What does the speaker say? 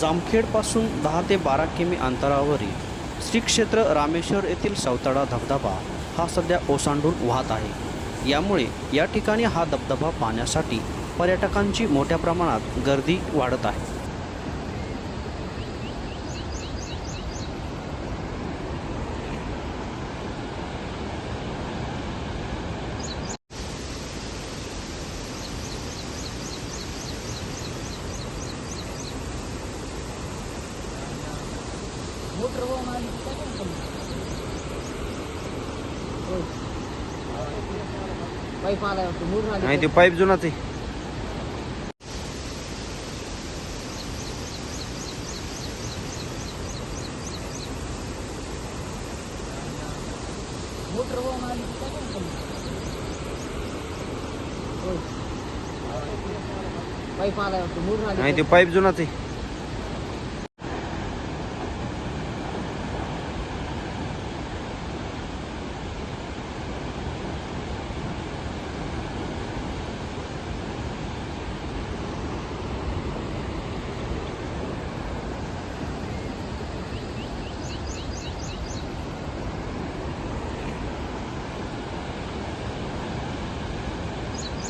जामखेडपासून दहा ते बारा किमी अंतरावरील श्री क्षेत्र रामेश्वर येथील सौताडा धबधबा हा सध्या ओसांडून वाहत आहे. यामुळे या ठिकाणी हा धबधबा पाहण्यासाठी पर्यटकांची मोठ्या प्रमाणात गर्दी वाढत आहे. पाईप आलाय वाटतं, आली नाही ते पाईप जुनाच आहे मोटर करायचं? होय. पाईप आलाय वाटतं, मुरून नाही ते पाईप जुनाच आहे